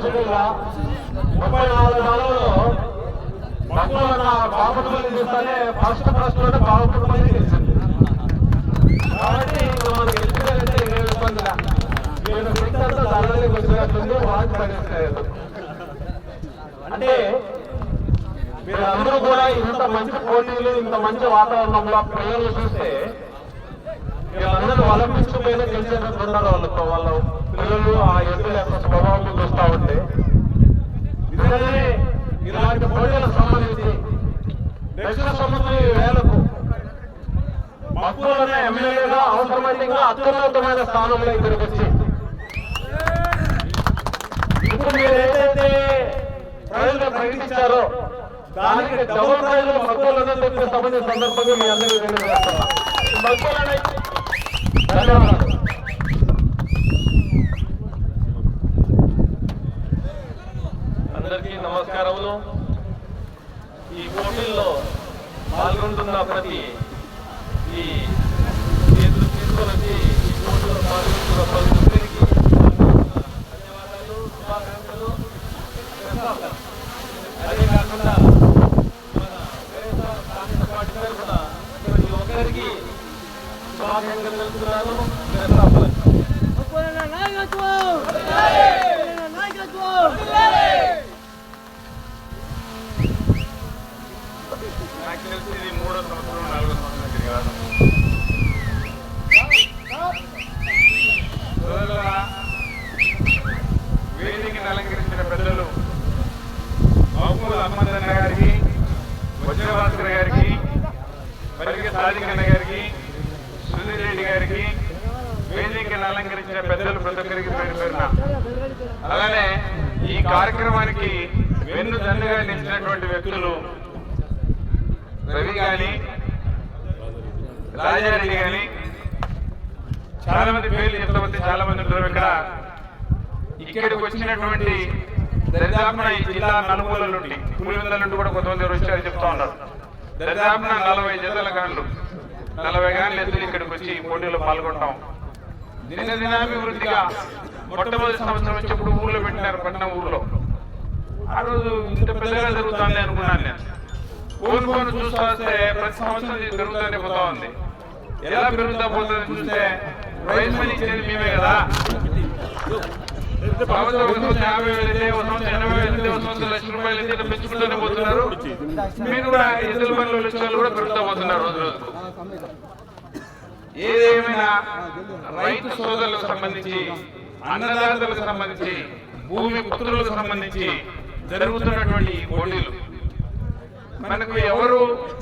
ఆలోచించకుండా ముప్పై నాలుగు నెలల్లో నా చూస్తానే ఫస్ట్ ఫస్ట్లోనే బాపట్లని గెలిచింది కాబట్టి ఇంకా మనం ఏం ఇబ్బంది నేను వచ్చినట్టుంది అంటే మీరందరూ కూడా ఇంత మంచి పోటీలు ఇంత మంచి వాతావరణంలో పిల్లలు చూస్తే వీళ్ళందరూ ఒలింపిక్స్ మీద గెలిచేటట్టు ఉన్నారు వాళ్ళతో వాళ్ళు పిల్లలు ఆ ఎద్దుల యొక్క స్వభావం చూస్తూ ఉంటే నిజంగానే ఇలాంటి పోటీలకు సంబంధించి లక్షల సంబంధి వేలకు మక్కువలోనే ఎమ్మెల్యేగా అవసరమైతే ఇంకా అత్యున్నతమైన స్థానంలో ఇక్కడికి వచ్చి. ఇప్పుడు మీరు ఏదైతే ప్రజలు ప్రకటించారో దానికి డబుల్ ప్రైజ్ మక్కువలను సంబంధించిన సందర్భంగా మీ అందరికీ ధన్యవాదాలు. అందరికీ నమస్కారములు. ఈ పోటీల్లో పాల్గొంటున్న ప్రతి ఈ తీసుకొని వచ్చి ఈ పోటీలో పాల్గొంటున్న ప్రతి అలంకరించిన పెద్దలు ప్రతి ఒక్కరికి పేరు పేరున. అలానే ఈ కార్యక్రమానికి వెన్ను దండగా నిలిచినటువంటి వ్యక్తులు రవి గాని రాజారెడ్డి గాని చాలా మంది పేర్లు చెప్తామంటే చాలా మంది ఉంటారు ఇక్కడ. ఇక్కడికి వచ్చినటువంటి దరిదాపున ఈ జిల్లా నలుమూల నుండి పులివెందుల నుండి కూడా కొంతమంది వచ్చారని చెప్తా ఉన్నారు. దరిదాపున నలభై జతల గాన్లు నలభై గాన్లు ఎదురు ఇక్కడికి వచ్చి ఈ పోటీలో పాల్గొంటాం దినదినాభివృద్ధిగా మొట్టమొదటి సంవత్సరం వచ్చినప్పుడు ఊర్లో పెట్టినారు పట్టణం ఊర్లో. ఆ రోజు ఇంత పెద్దగా జరుగుతుంది అనుకున్నాను నేను. ఫోన్ ఫోన్ చూస్తూ వస్తే ప్రతి సంవత్సరం పెరుగుతూనే పోతా ఉంది. ఎలా పెరుగుతా పోతుంది చూస్తే ప్రైజ్ మనీ ఇచ్చేది మేమే కదా. సంవత్సరం ఒక సంవత్సరం యాభై వేలు అయితే ఒక సంవత్సరం ఎనభై వేలు అయితే ఒక సంవత్సరం లక్ష రూపాయలు అయితే ఇట్లా పెంచుకుంటూనే పోతున్నారు. మీరు కూడా ఎదురు పనులు వచ్చే కూడా పెరుగుతూ పోతున్నారు రోజు రోజు. ఏదేమైనా రైతు సోదరులకు సంబంధించి అన్నదాతలకు సంబంధించి భూమి పుత్రులకు సంబంధించి జరుగుతున్నటువంటి పోటీలు. మనకు ఎవరు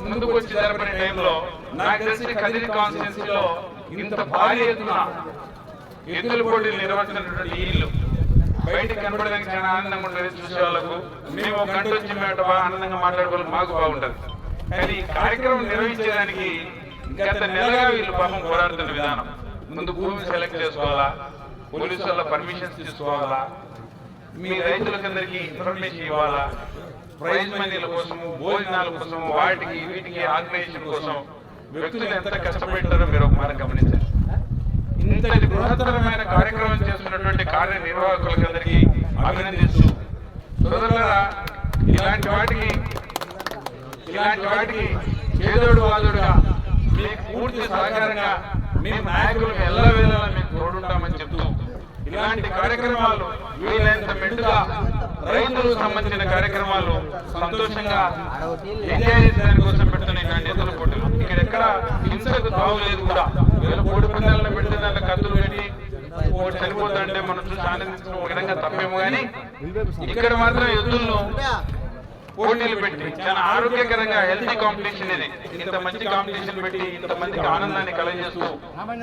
ముందుకు వచ్చి జరపని టైంలో నాకు తెలిసి కదిరి కాన్స్టిట్యున్సీలో ఇంత భారీ ఎత్తున ఎద్దుల పోటీలు నిర్వహించినటువంటి ఇల్లు బయటకు కనపడడానికి చాలా ఆనందంగా ఉంటుంది చూసే వాళ్ళకు మేము ఒక గంట వచ్చి మేట ఆనందంగా మాట్లాడుకోవాలి మాకు బాగుంటుంది. కానీ ఈ కార్యక్రమం నిర్వహించడానికి గత నెలగా వీళ్ళు పాపం పోరాడుతున్న విధానం. ముందు భూమి సెలెక్ట్ చేసుకోవాలా? పోలీసు వాళ్ళ పర్మిషన్స్ తీసుకోవాలా? మీ రైతులకందరికీ ఇన్ఫర్మేషన్ ఇవ్వాలా? ప్రైజ్ మనీల కోసం భోజనాల కోసం వాటికి వీటికి ఆర్గనైజేషన్ కోసం వ్యక్తులు ఎంత కష్టపెట్టారో మీరు ఒక మాట గమనించండి. ఇంతటి బృహత్తరమైన కార్యక్రమం చేస్తున్నటువంటి కార్యనిర్వాహకులకందరికీ అభినందిస్తూ సోదరులారా ఇలాంటి వాటికి ఇలాంటి వాటికి చేదోడు వాదుడుగా మేము నాయకులు ఎల్లవేళలా మీకు తోడుంటామని చెప్తూ ఇలాంటి కార్యక్రమాలు వీలైనంత మెండుగా రైతులకు సంబంధించిన కార్యక్రమాలు సంతోషంగా ఎంజాయ్ చేసేదాని కోసం పెడుతున్న ఇలాంటి ఎదురు పోటీలు ఇక్కడ ఎక్కడ హింసకు తావు లేదు కూడా. వీళ్ళ కోడి పందాలను పెడితే దాంట్లో కత్తులు పెట్టి చనిపోతుంటే మనం చూసి ఆనందించడం ఒక విధంగా తప్పేమో కానీ ఇక్కడ మాత్రం ఎద్దులను పోటీలు పెట్టి చాలా ఆరోగ్యకరంగా హెల్తీ కాంపిటీషన్ ఇది. ఇంత మంచి కాంపిటీషన్ పెట్టి ఇంత మందికి ఆనందాన్ని కలగజేస్తూ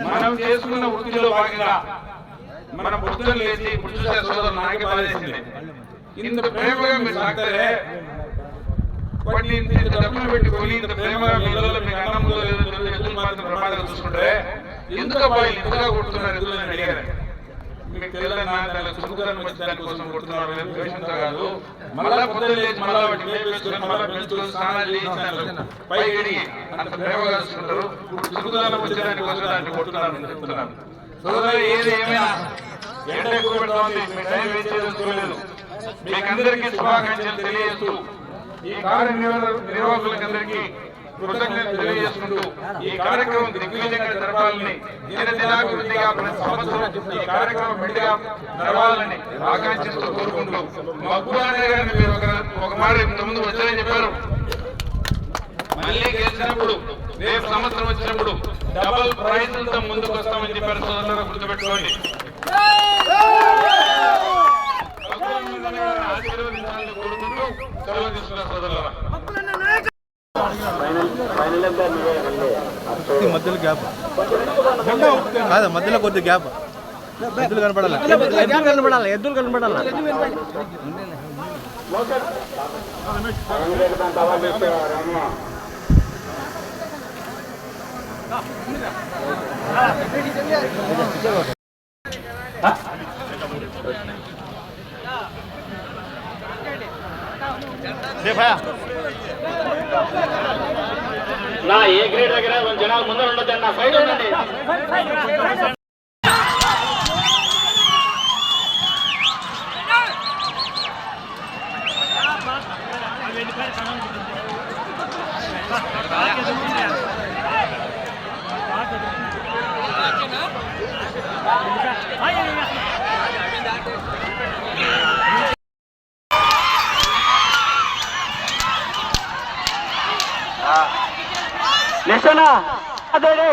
మనం చేసుకున్న వృత్తిలో భాగంగా మన పొద్దున్న లేచి ఇప్పుడు చూసే సోదరు నాకే బాధేసింది ఇంత ప్రేమగా మీరు సాగుతారే వాటిని ఇంత డబ్బులు పెట్టి కొని ఇంత ప్రేమగా మీ ఇళ్ళలో మీకు అన్నం మాత్రం చూసుకుంటే ఎందుకు అబ్బాయి ఇంతగా కొడుతున్నారు ఎందుకు అడిగారు. మీకు కొడుతున్నారు ద్వేషంతో కాదు. మళ్ళా పొద్దున్న లేచి మళ్ళా మళ్ళా పెంచుకొని స్నానాలు అంత దాన్ని సోదరు ఏది ఏమైనా ఎండ ఎక్కువ పెడుతోంది. మీ టైం వేస్ట్ చేసుకోలేదు మీకందరికీ శుభాకాంక్షలు తెలియజేస్తూ ఈ నిర్వాహకులకందరికీ కృతజ్ఞతలు తెలియజేసుకుంటూ ఈ కార్యక్రమం దిగ్విజయంగా జరపాలని ప్రతి సంవత్సరం ఈ కార్యక్రమం మెండుగా జరపాలని ఆకాంక్షిస్తూ కోరుకుంటూ మబ్బురానే గారిని మీరు ఒక మాట వచ్చారని చెప్పారు. మళ్ళీ గెలిచినప్పుడు రేపు సంవత్సరం వచ్చినప్పుడు డబల్ ప్రైజ్లతో ముందుకు వస్తామని చెప్పారు సోదరులు గుర్తుపెట్టుకోండి. ఆశీర్వదించాలని కోరుకుంటూ సెలవు తీసుకున్నారు సోదరులరా. మధ్యలో గ్యాప్ కాదు మధ్యలో కొద్ది గ్యాప్ ఎద్దులు కనపడాలి ఎద్దులు కనబడాలి ఎద్దులు కనబడాలి నా ఏ గ్రేడ్ దగ్గర కొంచెం జనాలు ముందర ఉండొద్దు నా సైడ్ ఉండండి घोषणा दे